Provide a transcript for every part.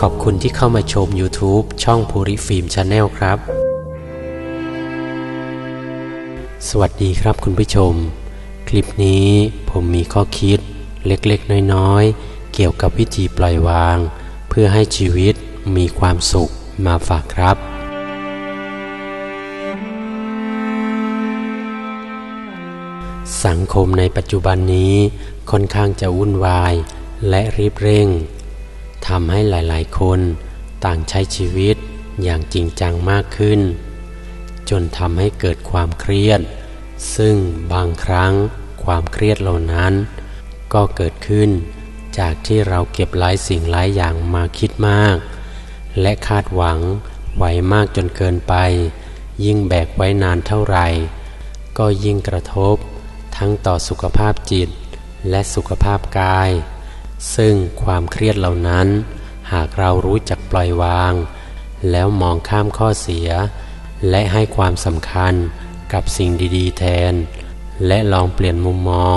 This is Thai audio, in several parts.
ขอบคุณที่เข้ามาชม YouTube ช่องภูริฟิล์มชาแนลครับ สวัสดีครับคุณผู้ชม คลิปนี้ผมมีข้อคิดเล็กๆ น้อยๆ เกี่ยวกับวิธีปล่อยวาง เพื่อให้ชีวิตมีความสุขมาฝากครับ สังคมในปัจจุบันนี้ค่อนข้างจะวุ่นวาย และรีบเร่งทำให้หลายๆ คนต่างใช้ชีวิตอย่างจริงจังมากขึ้น จนทำให้เกิดความเครียด ซึ่งบางครั้งความเครียดเหล่านั้น ก็เกิดขึ้นจากที่เราเก็บหลายสิ่งหลายอย่างมาคิดมาก และคาดหวังไว้มากจนเกินไป ยิ่งแบกไว้นานเท่าไหร่ ก็ยิ่งกระทบทั้งต่อสุขภาพจิต และสุขภาพกาย ซึ่งความเครียดเหล่านั้น หากเรารู้จักปล่อยวาง แล้วมองข้ามข้อเสีย และให้ความสำคัญกับสิ่งดีๆ แทน และลองเปลี่ยนมุมมอง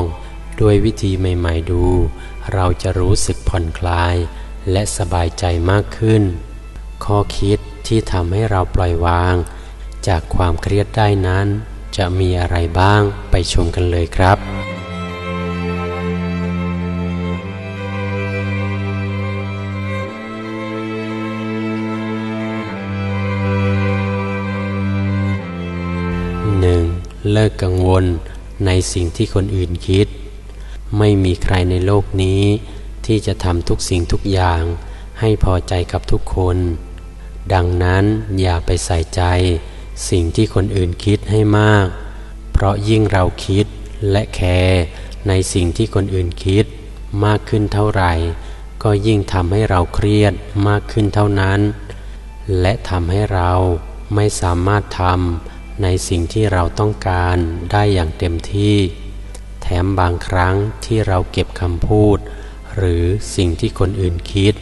ด้วยวิธีใหม่ ๆ ดู เราจะรู้สึกผ่อนคลาย และสบายใจมากขึ้น ข้อคิดที่ทำให้เราปล่อยวาง จากความเครียดได้นั้น จะมีอะไรบ้างไปชมกันเลยครับ เลิกกังวลในสิ่งที่คนอื่นคิด ไม่มีใครในโลกนี้ ที่จะทำทุกสิ่งทุกอย่าง ให้พอใจกับทุกคน ดังนั้นอย่าไปใส่ใจ สิ่งที่คนอื่นคิดให้มาก เพราะยิ่งเราคิดและแคร์ในสิ่งที่คนอื่นคิด มากขึ้นเท่าไหร่ ก็ยิ่งทำให้เราเครียดมากขึ้นเท่านั้น และทำให้เราไม่สามารถทำ ในสิ่งที่เราต้องการได้อย่างเต็มที่ แถมบางครั้งที่เราเก็บคำพูด หรือสิ่งที่คนอื่นคิด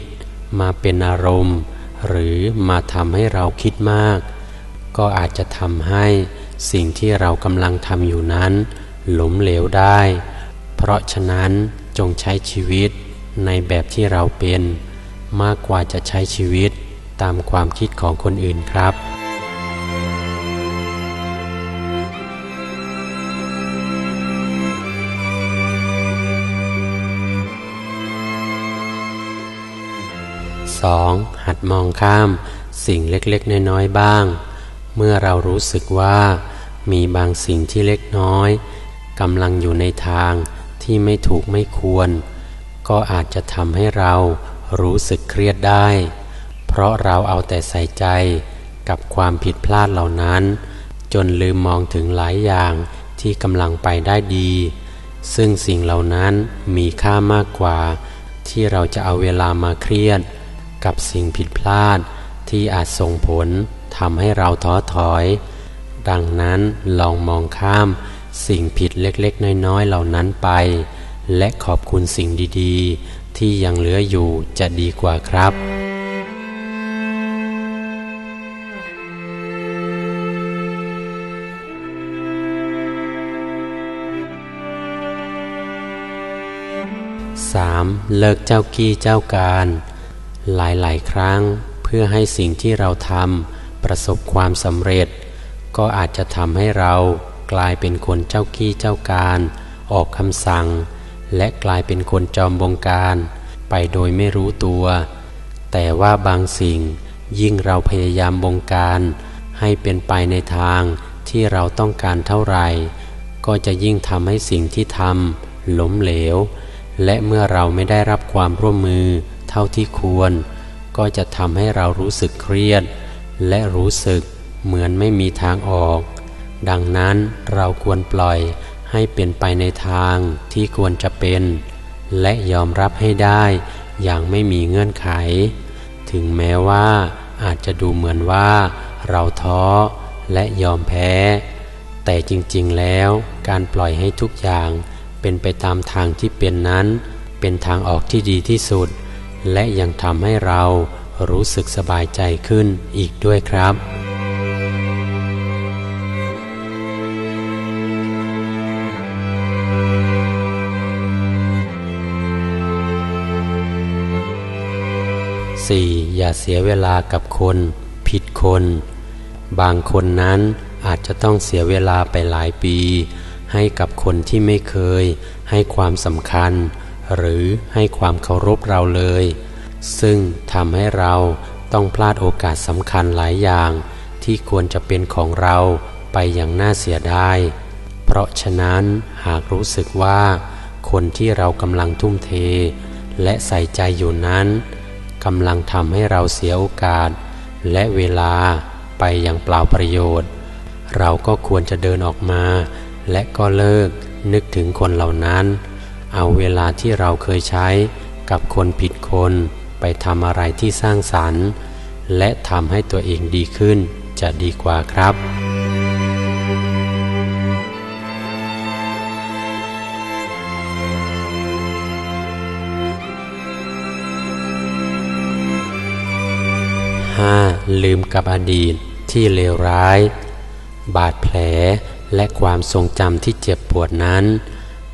มาเป็นอารมณ์ หรือมาทำให้เราคิดมาก ก็อาจจะทำให้สิ่งที่เรากำลังทำอยู่นั้นหลมเหลวได้ เพราะฉะนั้นจงใช้ชีวิตในแบบที่เราเป็น มากกว่าจะใช้ชีวิตตามความคิดของคนอื่นครับ 2. หัดมองข้าม สิ่งเล็กๆ น้อยๆ บ้าง เมื่อเรารู้สึกว่า มีบางสิ่งที่เล็กน้อยกำลังอยู่ในทางที่ไม่ถูกไม่ควร ก็อาจจะทำให้เรารู้สึกเครียดได้ เพราะเราเอาแต่ใส่ใจกับความผิดพลาดเหล่านั้น จนลืมมองถึงหลายอย่างที่กำลังไปได้ดี ซึ่งสิ่งเหล่านั้นมีค่ามากกว่า ที่เราจะเอาเวลามาเครียด กับสิ่งผิดพลาดที่อาจส่งผลทำให้เราท้อถอย ดังนั้นลองมองข้ามสิ่งผิดเล็กๆ น้อยๆ เหล่านั้นไป และขอบคุณสิ่งดีๆ ที่ยังเหลืออยู่จะดีกว่าครับ 3. เลิกเจ้ากี้เจ้าการ หลายๆ ครั้งเพื่อให้สิ่งที่เราทำประสบความสำเร็จ ก็อาจจะทำให้เรากลายเป็นคนเจ้ากี้เจ้าการ ออกคำสั่ง และกลายเป็นคนจอมบงการ ไปโดยไม่รู้ตัว แต่ว่าบางสิ่งยิ่งเราพยายามบงการ ให้เป็นไปในทางที่เราต้องการเท่าไหร่ ก็จะยิ่งทำให้สิ่งที่ทำล้มเหลว และเมื่อเราไม่ได้รับความร่วมมือ เท่าที่ควร ก็จะทำให้เรารู้สึกเครียด และรู้สึกเหมือนไม่มีทางออก ดังนั้นเราควรปล่อยให้เป็นไปในทางที่ควรจะเป็น และยอมรับให้ได้อย่างไม่มีเงื่อนไข ถึงแม้ว่าอาจจะดูเหมือนว่าเราท้อและยอมแพ้ แต่จริงๆแล้วการปล่อยให้ทุกอย่างเป็นไปตามทางที่เป็นนั้น เป็นทางออกที่ดีที่สุด และยังทำให้เรารู้สึกสบายใจขึ้นอีกด้วยครับ 4. สี่อย่าเสียเวลากับคน ผิดคน บางคนนั้นอาจจะต้องเสียเวลาไปหลายปี ให้กับคนที่ไม่เคย ให้ความสำคัญ หรือให้ความเคารพเราเลย ซึ่งทำให้เราต้องพลาดโอกาสสำคัญหลายอย่าง ที่ควรจะเป็นของเราไปอย่างน่าเสียดาย เพราะฉะนั้นหากรู้สึกว่า คนที่เรากำลังทุ่มเท และใส่ใจอยู่นั้นกำลังทำให้เราเสียโอกาส และเวลาไปอย่างเปล่าประโยชน์ เราก็ควรจะเดินออกมา และก็เลิกนึกถึงคนเหล่านั้น เอาเวลาที่เราเคยใช้กับคนผิดคนไปทำอะไรที่สร้างสรรค์ และทำให้ตัวเองดีขึ้นจะดีกว่าครับ 5. ลืมกับอดีตที่เลวร้าย บาดแผลและความทรงจำที่เจ็บปวดนั้น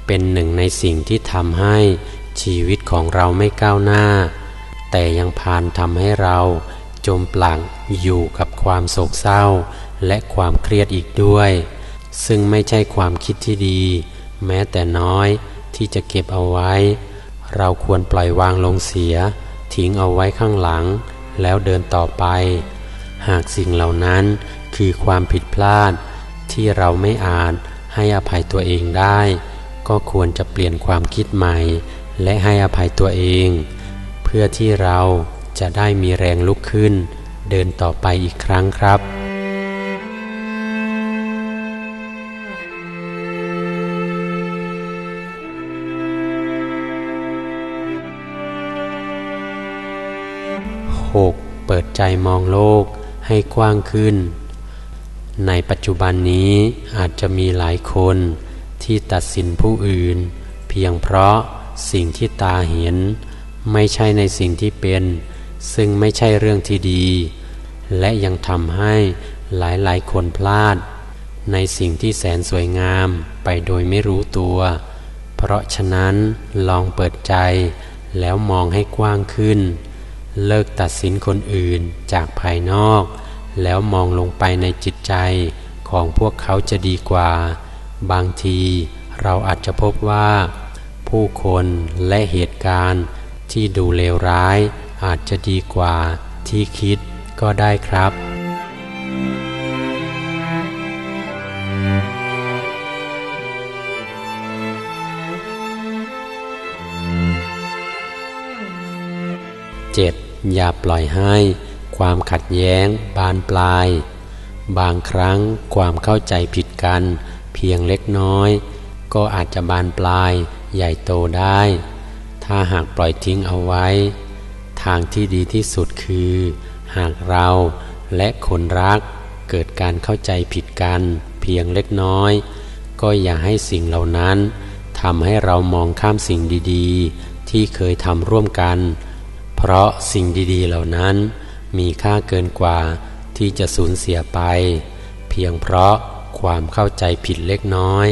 เป็นหนึ่งในสิ่งที่ทำให้ชีวิตของเราไม่ก้าวหน้า แต่ยังพานทำให้เราจมปลักอยู่กับความโศกเศร้า และความเครียดอีกด้วย ซึ่งไม่ใช่ความคิดที่ดี แม้แต่น้อยที่จะเก็บเอาไว้ เราควรปล่อยวางลงเสีย ทิ้งเอาไว้ข้างหลัง แล้วเดินต่อไป หากสิ่งเหล่านั้นคือความผิดพลาด ที่เราไม่อาจให้อภัยตัวเองได้ ก็ควรจะเปลี่ยนความคิดใหม่ และให้อภัยตัวเอง เพื่อที่เราจะได้มีแรงลุกขึ้น เดินต่อไปอีกครั้งครับ 6. เปิดใจมองโลกให้กว้างขึ้น ในปัจจุบันนี้อาจจะมีหลายคน ที่ตัดสินผู้อื่น เพียงเพราะสิ่งที่ตาเห็น ไม่ใช่ในสิ่งที่เป็น ซึ่งไม่ใช่เรื่องที่ดี และยังทำให้หลายๆคนพลาด ในสิ่งที่แสนสวยงามไปโดยไม่รู้ตัว เพราะฉะนั้นลองเปิดใจแล้วมองให้กว้างขึ้น เลิกตัดสินคนอื่นจากภายนอก แล้วมองลงไปในจิตใจของพวกเขาจะดีกว่า บางทีเราอาจจะพบว่า ผู้คนและเหตุการณ์ที่ดูเลวร้าย อาจจะดีกว่าที่คิดก็ได้ครับ 7. อย่าปล่อยให้ความขัดแย้งบานปลาย บางครั้งความเข้าใจผิดกัน เพียงเล็กน้อย ก็อาจจะบานปลายใหญ่โตได้ ถ้าหากปล่อยทิ้งเอาไว้ ทางที่ดีที่สุดคือ หากเราและคนรักเกิดการเข้าใจผิดกัน เพียงเล็กน้อย ก็อย่าให้สิ่งเหล่านั้นทำให้เรามองข้ามสิ่งดีๆ ที่เคยทำร่วมกัน เพราะสิ่งดีๆเหล่านั้นมีค่าเกินกว่าที่จะสูญเสียไป เพียงเพราะ ความเข้าใจผิดเล็กน้อย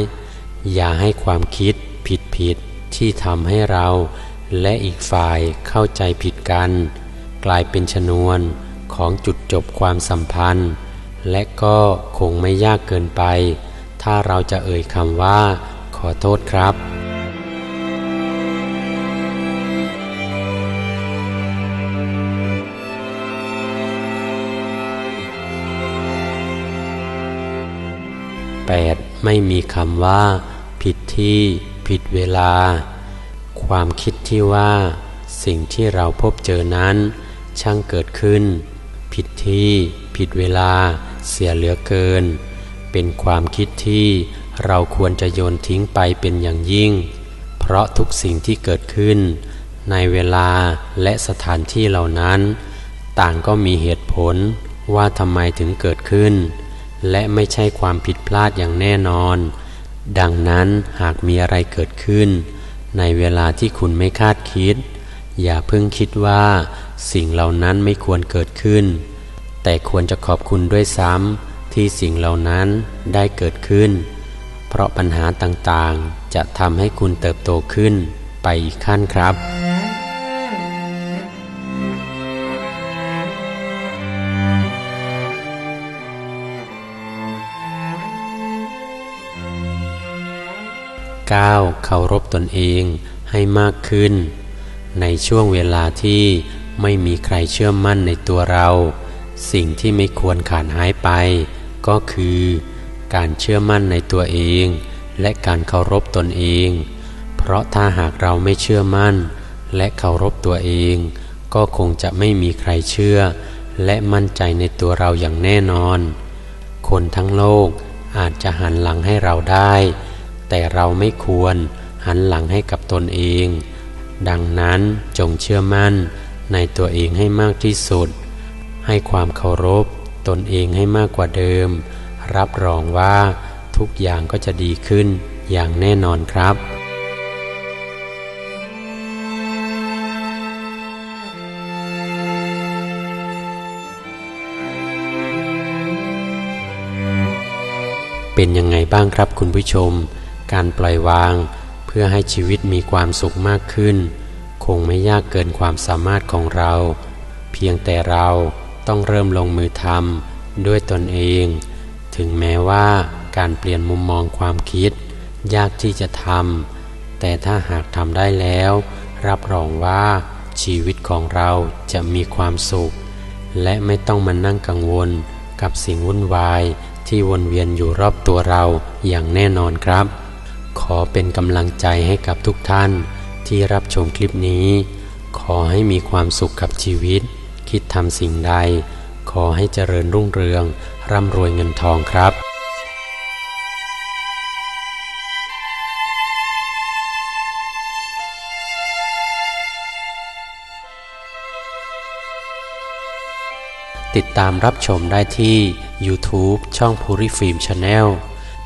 อย่าให้ความคิดผิดผิดที่ทำให้เรา และอีกฝ่ายเข้าใจผิดกัน กลายเป็นชนวนของจุดจบความสัมพันธ์ และก็คงไม่ยากเกินไป ถ้าเราจะเอ่ยคำว่า ขอโทษครับ 8 ไม่มีคำว่า ผิดที่ ผิดเวลา ความคิดที่ว่า สิ่งที่เราพบเจอนั้น ช่างเกิดขึ้น ผิดที่ ผิดเวลา เสียเหลือเกิน เป็นความคิดที่เราควรจะโยนทิ้งไปเป็นอย่างยิ่ง เพราะทุกสิ่งที่เกิดขึ้น ในเวลาและสถานที่เหล่านั้น ต่างก็มีเหตุผลว่าทำไมถึงเกิดขึ้น และไม่ใช่ความผิดพลาดอย่างแน่นอน ดังนั้นหากมีอะไรเกิดขึ้น ในเวลาที่คุณไม่คาดคิด อย่าเพิ่งคิดว่า สิ่งเหล่านั้นไม่ควรเกิดขึ้น แต่ควรจะขอบคุณด้วยซ้ำที่สิ่งเหล่านั้นได้เกิดขึ้น เพราะปัญหาต่างๆ จะทำให้คุณเติบโตขึ้นไปอีกขั้นครับ ก้าเคารพตนเองให้มากขึ้น ในช่วงเวลาที่ไม่มีใครเชื่อมั่นในตัวเรา สิ่งที่ไม่ควรขาดหายไป ก็คือ การเชื่อมั่นในตัวเอง และการเคารพตนเอง เพราะถ้าหากเราไม่เชื่อมั่น และเคารพตัวเอง ก็คงจะไม่มีใครเชื่อ และมั่นใจในตัวเราอย่างแน่นอน คนทั้งโลกอาจจะหันหลังให้เราได้ แต่เราไม่ควรหันหลังให้กับตนเอง ดังนั้นจงเชื่อมั่นในตัวเองให้มากที่สุด ให้ความเคารพตนเองให้มากกว่าเดิม รับรองว่าทุกอย่างก็จะดีขึ้นอย่างแน่นอนครับเป็นยังไงบ้างครับคุณผู้ชม การปล่อยวาง เพื่อให้ชีวิตมีความสุขมากขึ้น คงไม่ยากเกินความสามารถของเรา เพียงแต่เราต้องเริ่มลงมือทำด้วยตนเอง ถึงแม้ว่าการเปลี่ยนมุมมองความคิด ยากที่จะทำแต่ถ้าหากทำได้แล้ว รับรองว่าชีวิตของเราจะมีความสุข และไม่ต้องมานั่งกังวลกับสิ่งวุ่นวายที่วนเวียนอยู่รอบตัวเราอย่างแน่นอนครับ ขอเป็นกำลังใจให้กับทุกท่านที่รับชมคลิปนี้ ขอให้มีความสุขกับชีวิต คิดทำสิ่งใด ขอให้เจริญรุ่งเรือง ร่ำรวยเงินทองครับติดตามรับชมได้ที่ YouTube ช่อง Puri Film Channel